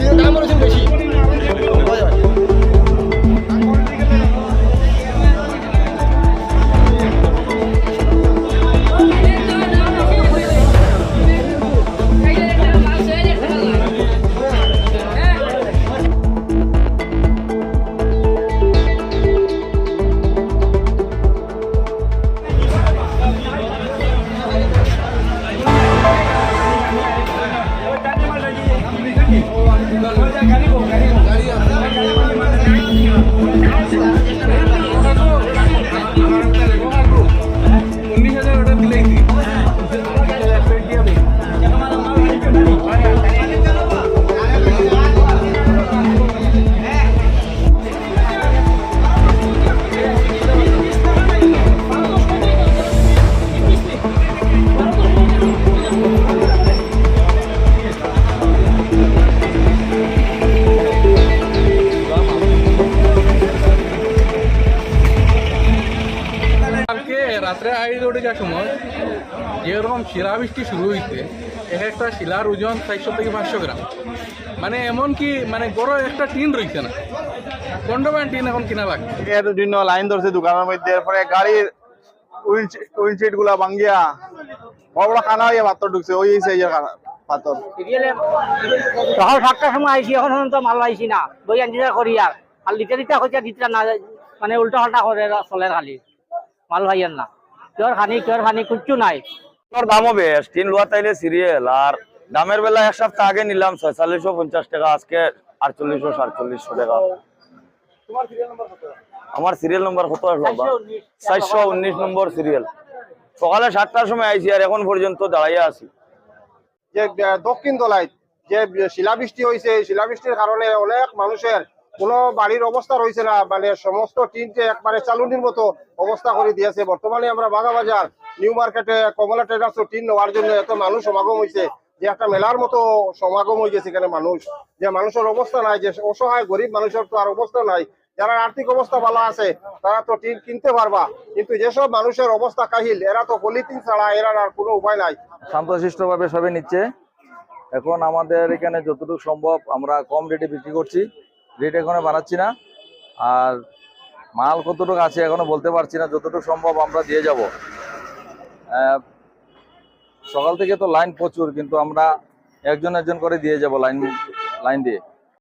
ছিল না রাত্রে আড়াই দৌড়িকার সময় যেরকম শিলা বৃষ্টি শুরু হইতে এক একটা শিলার ওজন চারশো থেকে পাঁচশো গ্রাম। মানে এমন কি মানে বড় একটা টিন রয়েছে না। কন্ডোমান টিন এখন কিনা লাগবে? এর জন্য লাইন ধরছে দোকানের মধ্যে এরপরে গাড়ির উইন্ডশিটগুলা ভাঙ্গিয়া বড় বড় খানা হইয়া পাথর ঢুকছে ওই সাইজের পাথর। সকাল সাতটার সময় আইসি এখন তো মাল আইসি না। বই আনজিরা করি আর। আর লিটা লিটা হচ্ছে দিতরা না মানে উল্টা পাল্টা করে চলে খালি। মাল ভাইয়ের না। কেউর খানি কেউর খানি কিচ্ছু নাই। দামও বেশ তিন লোয়া তাইলে সিরিয়াল আর দামের বেলা এক সপ্তাহ আগে নিলাম ছয়চল্লিশশো পঞ্চাশ টাকা আজকে আটচল্লিশশো সাতচল্লিশশো টাকা। আমার সিরিয়াল নম্বর কত আসলো চারশো উনিশ নম্বর সিরিয়াল সকালে সাতটার সময় আইছি আর এখন পর্যন্ত দাঁড়াইয়া আছি। যে দক্ষিণ দলায় যে শিলাবৃষ্টি হয়েছে শিলাবৃষ্টির কারণে অনেক মানুষের কোনো বাড়ির অবস্থা রয়েছে না মানে সমস্ত টিনকে একবারে চালুনির মতো অবস্থা করে দিয়েছে। বর্তমানে আমরা বাগাবাজার নিউ মার্কেটে কমলা ট্রেডার্স টিন নেওয়ার জন্য এত মানুষ সমাগম হয়েছে, যে একটা মেলার মতো সমাগম হয়ে গেছে এখানে মানুষ। যে মানুষের অবস্থা নাই, যে অসহায় গরিব মানুষের তো আর অবস্থা নাই। যারা আর্থিক অবস্থা ভালো আছে, তারা তো টিন কিনতে পারবা। কিন্তু যেসব মানুষের অবস্থা কাহিল, এরা তো পলিথিন ছাড়া এরা আর কোনো উপায় নাই। শান্তশিষ্টভাবে সবে নিচ্ছে। এখন আমাদের এখানে যতটুকু সম্ভব আমরা কম রেটে বিক্রি করছি। রেট এখনও বাড়াচ্ছি না। আর মাল কতটুকু আছে এখনও বলতে পারছি না, যতটুকু সম্ভব আমরা দিয়ে যাব। সকাল থেকে তো লাইন প্রচুর, কিন্তু আমরা একজন একজন করে দিয়ে যাব লাইন লাইন দিয়ে।